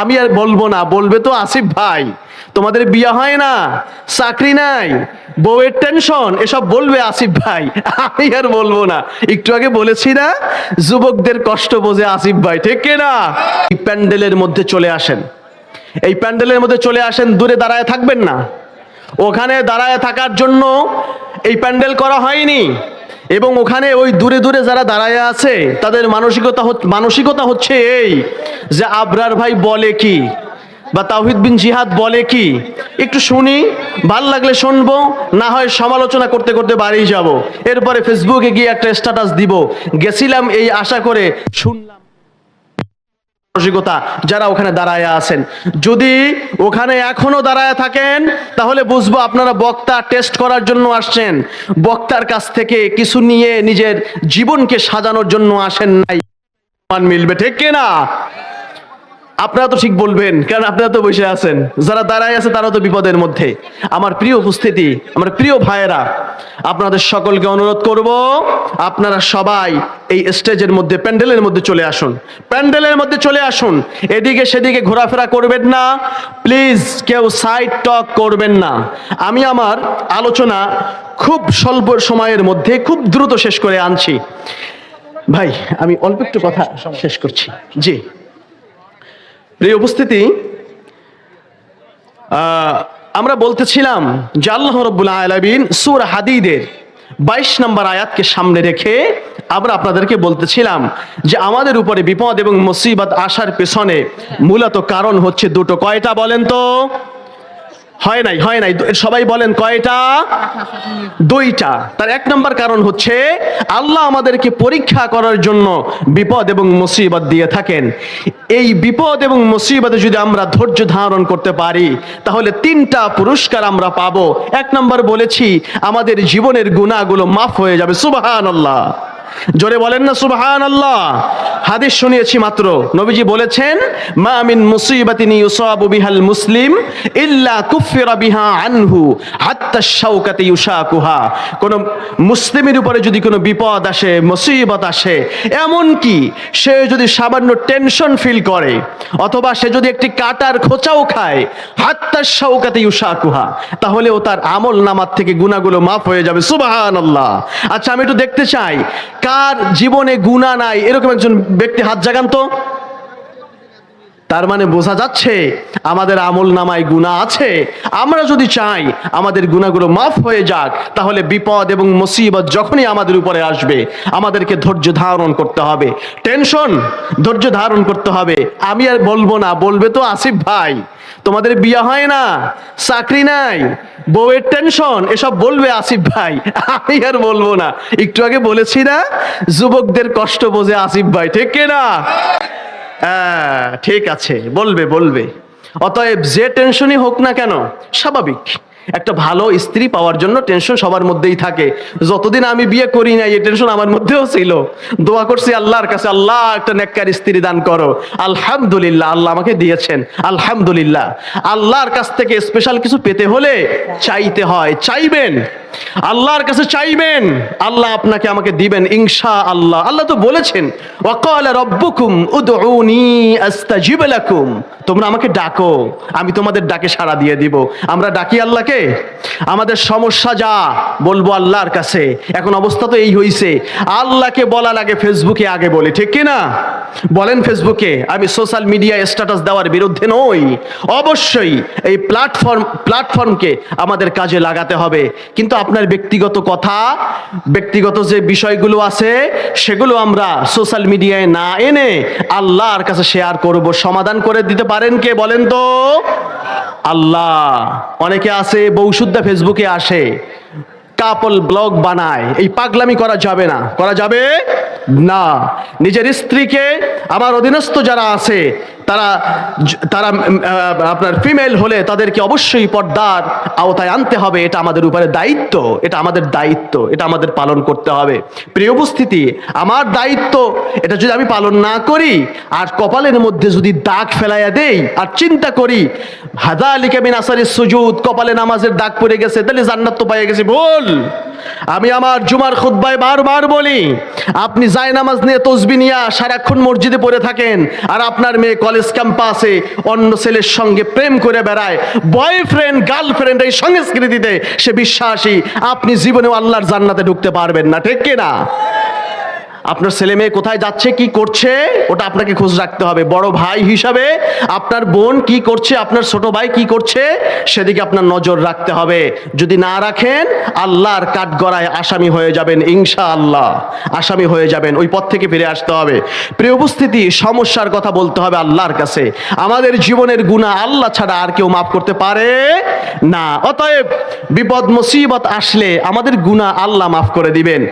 আমি আর বলব না, বলবে তো আসিফ ভাই। তোমাদের বিয়ে হয় না, চাকরি নাই, বউয়ের টেনশন এসব বলবে আসিফ ভাই। আমি আর বলব না। একটু আগে বলেছি না, যুবকদের কষ্ট বোঝে আসিফ ভাই, ঠিক না? এই প্যান্ডেলের মধ্যে চলে আসেন। এই প্যান্ডেলের মধ্যে চলে আসেন, দূরে দাঁড়ায় থাকবেন না। ওখানে দাঁড়ায় থাকার জন্য এই প্যান্ডেল করা হয়নি। এবং ওখানে ওই দূরে দূরে যারা দাঁড়ায় আছে, তাদের মানসিকতা মানসিকতা হচ্ছে এই যে আবরার ভাই বলে কি বা তাহিদ বিন জিহাদ বলে কি? একটু শুনি, ভালো লাগলে শুনব, না হয় সমালোচনা করতে করতে বাড়ি যাব। এরপরে ফেসবুকে গিয়ে একটা স্ট্যাটাস দিব। গেছিলাম এই আশা করে শুনলাম মানসিকতা যারা ওখানে দাঁড়ায় আছেন। যদি ওখানে এখনও দাঁড়ায় থাকেন, তাহলে বুঝব আপনারা বক্তা টেস্ট করার জন্য আসছেন। বক্তার কাছ থেকে কিছু নিয়ে নিজের জীবনকে সাজানোর জন্য আসেন নাই। মিলবে, ঠিক কিনা? আপনারা তো ঠিক বলবেন, কারণ আপনারা তো বসে আছেন। যারা দাঁড়ায় আছে তারা তো বিপদের মধ্যে। আমার প্রিয় উপস্থিতি, আমার প্রিয় ভাইয়েরা, আপনাদের সকলকে অনুরোধ করব, আপনারা সবাই এই স্টেজের মধ্যে, প্যান্ডেলের মধ্যে চলে আসুন। প্যান্ডেলের মধ্যে চলে আসুন। এদিকে সেদিকে ঘোরাফেরা করবেন না। প্লিজ কেউ সাইড টক করবেন না। আমি আমার আলোচনা খুব স্বল্প সময়ের মধ্যে, খুব দ্রুত শেষ করে আনছি। ভাই, আমি অল্প একটু কথা শেষ করছি। জি। প্রিয় উপস্থিতি আমরা বলতেছিলাম যে আল্লাহ সুর সূরা হাদিদের বাইশ নম্বর আয়াতকে সামনে রেখে আমরা আপনাদেরকে বলতেছিলাম যে আমাদের উপরে বিপদ এবং মুসিবত আসার পেছনে মূলত কারণ হচ্ছে দুটো। কয়টা বলেন তো? হয় নাই হয় নাই। সবাই বলেন, কয়টা? দুইটা। তার এক নম্বর কারণ হচ্ছে, আল্লাহ আমাদেরকে পরীক্ষা করার জন্য বিপদ এবং মুসিবত দিয়ে থাকেন। এই বিপদ এবং মুসিবতে যদি আমরা ধৈর্য ধারণ করতে পারি, তাহলে তিনটা পুরস্কার আমরা পাবো। এক নম্বর বলেছি, আমাদের জীবনের গুণাগুলো মাফ হয়ে যাবে। সুবাহান আল্লাহ জোরে বলেন না সুবহান আল্লাহ হাদিস শুনিয়েছি মাত্র। নবীজি বলেছেন, মা মিন মুসিবাতিন ইউসাবু বিহাল মুসলিম ইল্লা কুফিরা বিহা আনহু হাত্তা শাওকাতি ইউশাকুহা। কোন মুসলিমের উপরে যদি কোনো বিপদ আসে, মুসিবত আসে, এমন কি সে যদি সামান্য টেনশন ফিল করে, অথবা সে যদি একটি কাটার খোঁচাও খায়, হাত্তা শাওকাতি ইউশাকুহা তাহলে ও তার আমল নামার থেকে গুনাহগুলো মাফ হয়ে যাবে। সুবহানাল্লাহ। আচ্ছা আমি একটু দেখতে চাই কার জীবনে গুণা নাই? এরকম একজন ব্যক্তি হাত জাগান তো। তার মানে বোঝা যাচ্ছে আমাদের আমল নামায় গুণা আছে। আমরা যদি চাই আমাদের গুণাগুলো মাফ হয়ে যাক, তাহলে বিপদ এবং মুসিবত যখনই আমাদের উপরে আসবে, আমাদেরকে ধৈর্য ধারণ করতে হবে। টেনশন, ধৈর্য ধারণ করতে হবে। আমি আর বলব না, বলবে তো আসিফ ভাই। তোমাদের বিয়ে হয় না, চাকরি নাই, বউয়ের টেনশন, এসব বলবে আসিফ ভাই। আমি আর বলব না। একটু আগে বলেছি না, যুবকদের কষ্ট বোঝে আসিফ ভাই, ঠিক না হ্যাঁ ঠিক আছে, বলবে বলবে। অতএব যে টেনশনই হোক না কেন, স্বাভাবিক। একটা ভালো স্ত্রী পাওয়ার জন্য টেনশন সবার মধ্যেই থাকে। যতদিন আমি বিয়ে করি না এই টেনশন আমার মধ্যেও ছিল। দোয়া করছি আল্লাহর কাছে, আল্লাহ একটা নেককার স্ত্রী দান করো। আলহামদুলিল্লাহ, আল্লাহ আমাকে দিয়েছেন। আলহামদুলিল্লাহ। আল্লাহর কাছ থেকে স্পেশাল কিছু পেতে হলে চাইতে হয়, চাইবেন। আল্লাহর কাছে চাইবেন, আল্লাহ আপনাকে আমাকে দিবেন ইনশা আল্লাহ আল্লাহ তো বলেছেন, ওয়াকাল রব্বুকুম উদউনি আস্তাজিব তোমরা আমাকে ডাকো, আমি তোমাদের ডাকে সাড়া দিয়ে দিব। আমরা ডাকি আল্লাহকে? আমাদের সমস্যা যা, বলব আল্লাহর কাছে। এখন অবস্থা তো এই হইছে। আল্লাহকে বলা লাগে ফেসবুকে আগে বলে, ঠিক কি না বলেন ফেসবুকে, আমি সোশ্যাল মিডিয়া স্ট্যাটাস দেওয়ার বিরুদ্ধে নই। অবশ্যই এই প্ল্যাটফর্ম, প্ল্যাটফর্মকে আমাদের কাজে লাগাতে হবে। কিন্তু আপনার ব্যক্তিগত কথা, ব্যক্তিগত যে বিষয়গুলো আছে, সেগুলো আমরা সোশ্যাল মিডিয়ায় না এনে আল্লাহর কাছে শেয়ার করব। সমাধান করে দিতে পারেন কে বলেন তো? আল্লাহ। অনেকে আছে বৌশুদ্ধা ফেসবুকে আসে, কাপল ব্লগ বানায়, এই পাগলামি করা যাবে না। করা যাবে না। নিজের স্ত্রীকে, আমার অধীনস্থ যারা আছে তারা তারা আপনার ফিমেল হলে তাদেরকে অবশ্যই পর্দার আওতায় আনতে হবে। এটা আমাদের উপরে দায়িত্ব, এটা আমাদের দায়িত্ব, এটা আমাদের পালন করতে হবে। প্রিয় উপস্থিতি, আমার দায়িত্ব, এটা যদি আমি পালন না করি, আর কপালের মধ্যে যদি দাগ ফেলাইয়া দেই, আর চিন্তা করি হাদা আলী কেমিন আসারি সুজুদ, কপালে নামাজের দাগ পড়ে গেছে, তাহলে জান্নাত তো পাইয়ে গেছে ভুল আমি আমার জুমার খুদ্বায় বারবার বলি, আপনি জায় নামাজ নিয়ে তসবি নিয়ে সারাক্ষণ মসজিদে পড়ে থাকেন, আর আপনার মেয়ে কলেজ ক্যাম্পাসে অন্য ছেলের সঙ্গে প্রেম করে বেড়ায় বয়ফ্রেন্ড গার্লফ্রেন্ড এই সংস্কৃতিতে সে বিশ্বাসী, আপনি জীবনেও আল্লাহর জান্নাতে ঢুকতে পারবেন না, ঠিক কিনা? আপনার ছেলে মেয়ে কোথায় যাচ্ছে, কি করছে, ওটা আপনাকে খোঁজ রাখতে হবে। বড় ভাই হিসাবে আপনার বোন কি করছে, আপনার ছোট ভাই কি করছে, সেদিকে আপনার নজর রাখতে হবে। যদি না রাখেন, আল্লাহর কাঠগড়ায় আসামি হয়ে যাবেন ইনশা আল্লাহ আসামি হয়ে যাবেন, ওই পথ থেকে ফিরে আসতে হবে। প্রিয় উপস্থিতি, সমস্যার কথা বলতে হবে আল্লাহর কাছে। আমাদের জীবনের গুণা আল্লাহ ছাড়া আর কেউ মাফ করতে পারে না। অতএব বিপদ মুসিবত আসলে আমাদের গুণা আল্লাহ মাফ করে দিবেন।